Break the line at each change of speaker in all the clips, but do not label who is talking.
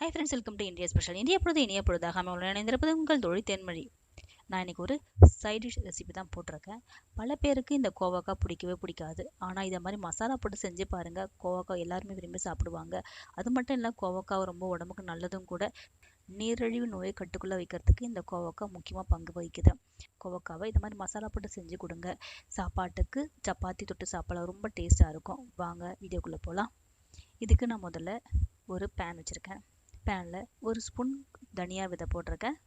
Hi friends welcome to India special India பொழுது இனிய பொழுதாக உள்ள இணைந்திருப்பது உங்கள் தொழில் தென்மொழி. நான் இன்னைக்கு ஒரு சைட் டிஷ் ரெசிபி தான் போட்டிருக்கேன். பல பேருக்கு இந்த கோவக்காய் பிடிக்கவே பிடிக்காது. ஆனால் இதை மாதிரி மசாலா போட்டு செஞ்சு பாருங்கள் கோவக்காய் எல்லாருமே விரும்பி சாப்பிடுவாங்க. அது மட்டும் இல்லை கோவக்காய் ரொம்ப உடம்புக்கு நல்லதும் கூட நீரிழிவு நோயை கட்டுக்குள்ளே வைக்கிறதுக்கு இந்த கோவக்காய் முக்கியமாக பங்கு வகிக்குது. கோவக்காவை இது மாதிரி மசாலா போட்டு செஞ்சு கொடுங்க. சாப்பாட்டுக்கு சப்பாத்தி தொட்டு சாப்பிடலாம். ரொம்ப டேஸ்ட்டாக இருக்கும். வாங்க வீடியோக்குள்ளே போகலாம் இதுக்கு நான் முதல்ல ஒரு பேன் வச்சுருக்கேன். பேனில் ஒரு ஸ்பூன் தனியா விதை போட்டிருக்கேன்.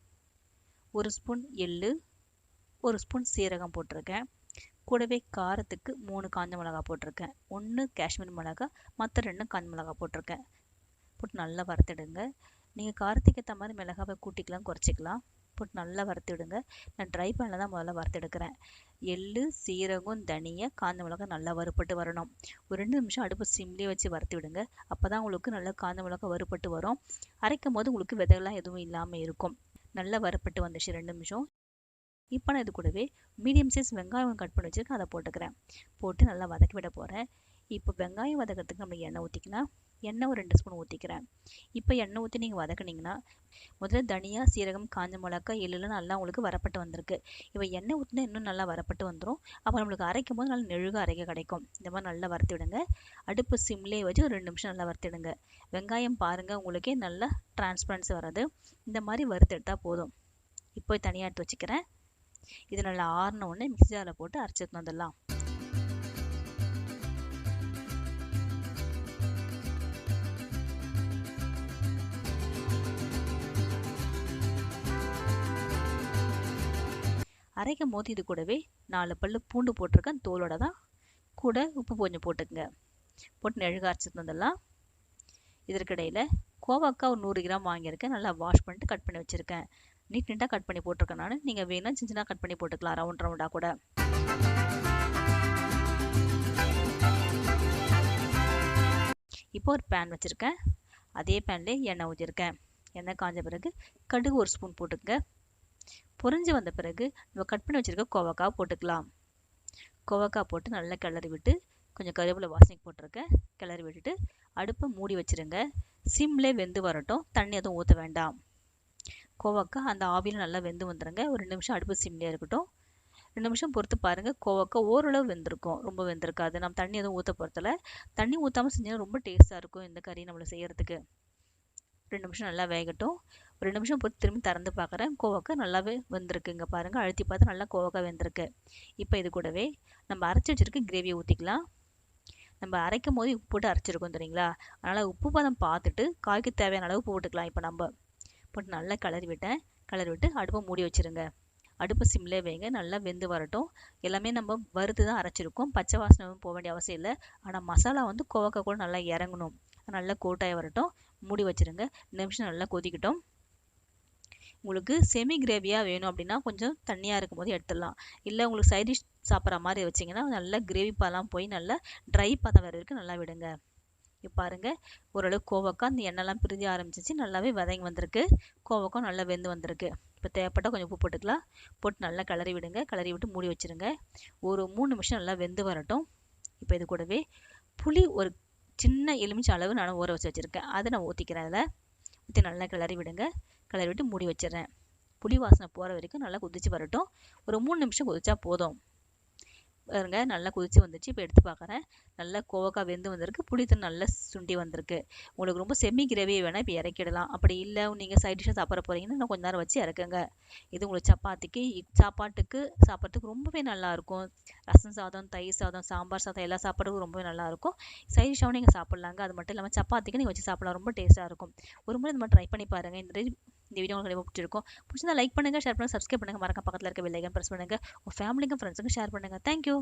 ஒரு ஸ்பூன் எள்ளு ஒரு ஸ்பூன் சீரகம் போட்டிருக்கேன். கூடவே காரத்துக்கு மூணு காஞ்ச மிளகா போட்டிருக்கேன். ஒன்று காஷ்மீர் மிளகா மற்ற ரெண்டும் காஞ்ச மிளகா போட்டிருக்கேன். போட்டு நல்லா வறுத்துடுங்க. நீங்கள் காரத்துக்கு ஏற்ற மாதிரி மிளகாவை கூட்டிக்கலாம் குறைச்சிக்கலாம். போட்டு நல்லா வறுத்துடுங்க. நான் ட்ரை பேனில் தான் முதல்ல வறுத்து எடுக்கிறேன் எள்ளு சீரகம் தனியாக காந்த மிளகா நல்லா வறுப்பட்டு வரணும். ஒரு ரெண்டு நிமிஷம் அடுப்பு சிம்லேயே வச்சு வறுத்து விடுங்க. அப்போ தான் உங்களுக்கு நல்லா காந்த மிளகா வறுப்பட்டு வரும். அரைக்கும் போது உங்களுக்கு விதைகள்லாம் எதுவும் இல்லாமல் இருக்கும். நல்லா வறுப்பட்டு வந்துச்சு ரெண்டு நிமிஷம். இப்போ நான் இது கூடவே மீடியம் சைஸ் வெங்காயம் கட் பண்ணி வச்சுருக்கேன். அதை போட்டுக்கிறேன். போட்டு நல்லா வதக்கி விட போகிறேன் இப்போ வெங்காயம் வதக்கிறதுக்கு நம்ம எண்ணெய் ஊற்றிக்கலாம் எண்ணெய் ஒரு ரெண்டு ஸ்பூன் ஊற்றிக்கிறேன் இப்போ எண்ணெய் ஊற்றி நீங்கள் வதக்குனீங்கன்னா முதல்ல தனியாக சீரகம் காஞ்ச மிளகா எள்ளுலாம் நல்லா உங்களுக்கு வரப்பட்டு வந்திருக்கு. இப்போ எண்ணெய் ஊற்றினா இன்னும் நல்லா வரப்பட்டு வந்துடும் அப்போ நம்மளுக்கு அரைக்கும் போது நல்லா நெழுக அரைக்க கிடைக்கும். இந்த மாதிரி நல்லா வறுத்து விடுங்க. அடுப்பு சிம்லேயே வச்சு ஒரு ரெண்டு நிமிஷம் நல்லா வறுத்திடுங்க வெங்காயம் பாருங்கள் உங்களுக்கே நல்லா டிரான்ஸ்பரன்சி வராது. இந்த மாதிரி வறுத்து எடுத்தால் போதும். இப்போ தனியாக எடுத்து வச்சுக்கிறேன். இது நல்லா ஆறின உடனே மிக்சி ஜாரில் போட்டு அரைச்சிட்டு வந்துடலாம் அரைக்கும் போது இது கூடவே நாலு பல்லு பூண்டு போட்டிருக்கேன். தோலோட தான். கூட உப்பு கொஞ்சம் போட்டுக்கங்க. போட்டு நெழுக அரைச்சிட்டு வந்துடலாம் இதற்கிடையில் கோவாக்காய் ஒரு நூறு கிராம் வாங்கியிருக்கேன். நல்லா வாஷ் பண்ணிட்டு கட் பண்ணி வச்சுருக்கேன். நீட் நீட்டாக கட் பண்ணி போட்டிருக்கேன் நான். நீங்கள் வேணால் சின்ன சின்ன கட் பண்ணி போட்டுக்கலாம். ரவுண்ட் ரவுண்டாக கூட. இப்போ ஒரு பேன் வச்சுருக்கேன். அதே பேன்லேயே எண்ணெய் ஊற்றிருக்கேன் எண்ணெய் காஞ்ச பிறகு கடுகு ஒரு ஸ்பூன் போட்டுக்கங்க. பொறிஞ்சு வந்த பிறகு நம்ம கட் பண்ணி வச்சுருக்க கோவக்காய் போட்டுக்கலாம். கோவக்காய் போட்டு நல்லா கிளறி விட்டு கொஞ்சம் கருவேப்பிலை வாசனைக்கு போட்டிருக்கேன் கிளறி விட்டுட்டு அடுப்பை மூடி வச்சுருங்க. சிம்லே வெந்து வரட்டும் தண்ணி எதுவும் ஊற்ற வேண்டாம். கோவக்காய் அந்த ஆவியில் நல்லா வெந்து வந்துடுங்க ஒரு ரெண்டு நிமிஷம் அடுப்பு சிம்லேயே இருக்கட்டும். ரெண்டு நிமிஷம் பொறுத்து பாருங்கள் கோவக்காய் ஓரளவு வெந்திருக்கும் ரொம்ப வெந்திருக்காது. நம்ம தண்ணி எதுவும் ஊற்ற பொறுத்தல தண்ணி ஊற்றாமல் செஞ்சால் ரொம்ப டேஸ்ட்டாக இருக்கும் இந்த கறி நம்மளை செய்கிறதுக்கு ரெண்டு நிமிஷம் நல்லா வேகட்டும். ரெண்டு நிமிஷம் பொறுத்து திரும்பி திறந்து பார்க்குறேன் கோவக்காய் நல்லாவே வெந்திருக்குங்க பாருங்கள் அழுத்தி பார்த்து நல்லா கோவக்காய் வெந்திருக்கு. இப்போ இது கூடவே நம்ம அரைச்சி வச்சுருக்க கிரேவியை ஊற்றிக்கலாம் நம்ம அரைக்கும் போது உப்பு போட்டு அரைச்சிருக்கோம் தெரியுங்களா? அதனால் உப்பு பதம் பார்த்துட்டு காய்க்கு தேவையான அளவு போட்டுக்கலாம் இப்போ நம்ம. போட்டு நல்லா கலரி விட்டேன். கலரி விட்டு அடுப்பை மூடி வச்சுருங்க. அடுப்பு சிம்லே வைங்க. நல்லா வெந்து வரட்டும். எல்லாமே நம்ம வறுத்து தான் அரைச்சிருக்கோம். பச்சை வாசனை போக வேண்டிய அவசியம் இல்லை. ஆனால் மசாலா வந்து கோவக்காய் கூட நல்லா இறங்கணும். நல்லா கோட்டாய் வரட்டும். மூடி வச்சுருங்க. நிமிஷம் நல்லா கொதிக்கட்டும். உங்களுக்கு செமி கிரேவியாக வேணும் அப்படின்னா கொஞ்சம் தண்ணியாக இருக்கும் போது எடுத்துடலாம். இல்லை உங்களுக்கு சைட் டிஷ் சாப்பிட்ற மாதிரி வச்சிங்கன்னா நல்லா கிரேவி பாலாம் போய் நல்லா ட்ரை பதம் வர வரைக்கும் நல்லா விடுங்க. இப்போ பாருங்கள் ஓரளவு கோவக்காய் அந்த எண்ணெய்லாம் பிரிஞ்சு ஆரம்பிச்சிச்சு நல்லாவே வதங்கி வந்திருக்கு. கோவக்காய் நல்லா வெந்து வந்திருக்கு. இப்போ தேவைப்பட்டால் கொஞ்சம் உப்பு போட்டுக்கலாம். போட்டு நல்லா கிளறி விடுங்க. கிளறி விட்டு மூடி வச்சுருங்க. ஒரு மூணு நிமிஷம் நல்லா வெந்து வரட்டும். இப்போ இது கூடவே புளி ஒரு சின்ன எலுமிச்சை அளவு நான் ஊற வச்சு வச்சுருக்கேன். அதை நான் ஊற்றிக்கிறேன் அதில். ஊற்றி நல்லா கிளறி விடுங்க. கிளறி விட்டு மூடி வச்சிடுறேன். புளி வாசனை போகிற வரைக்கும் நல்லா கொதிச்சு வரட்டும். ஒரு மூணு நிமிஷம் கொதிச்சா போதும். பாருங்க நல்லா கொதிச்சு வந்துச்சு. இப்போ எடுத்து பார்க்குறேன் நல்லா கோவக்காய் வெந்து வந்திருக்கு. புளித்தன் நல்லா சுண்டி வந்திருக்கு. உங்களுக்கு ரொம்ப செம்மி கிரேவி வேணால் இப்போ இறக்கிடலாம். அப்படி இல்லை நீங்கள் சைட் டிஷ்ஷாக சாப்பிட போகிறீங்கன்னா இன்னும் கொஞ்ச நேரம் வச்சு இறக்குங்க. இது உங்களுக்கு சப்பாத்திக்கு சாப்பாட்டுக்கு சாப்பிட்றதுக்கு ரொம்பவே நல்லாயிருக்கும் ரசம் சாதம் தயிர் சாதம் சாம்பார் சாதம் எல்லா சாப்பாடுக்கும் ரொம்பவே நல்லாயிருக்கும் சைட் டிஷ்ஷாகவும் நீங்கள் சாப்பிட்லாங்க. அது மட்டும் இல்லாமல் சப்பாத்திக்கு நீங்கள் வச்சு சாப்பிடலாம். ரொம்ப டேஸ்ட்டாக இருக்கும். ஒரு முறை இந்த மாதிரி ட்ரை பண்ணி பாருங்கள் இந்த இந்த வீடியோ உங்களுக்கு ரொம்ப பிடிச்சிருக்கும் பிடிச்சிருந்தா லைக் பண்ணுங்கள் ஷேர் பண்ணுங்கள் சப்ஸ்கிரைப் பண்ணுங்கள் மறக்க பக்கத்தில் இருக்க பெல் ஐக்கன் ப்ரெஸ் பண்ணுங்கள் உங்கள் ஃபேமிலிக்கும் ஃப்ரெண்ட்ஸுக்கும் ஷேர் பண்ணுங்கள் தேங்க்யூ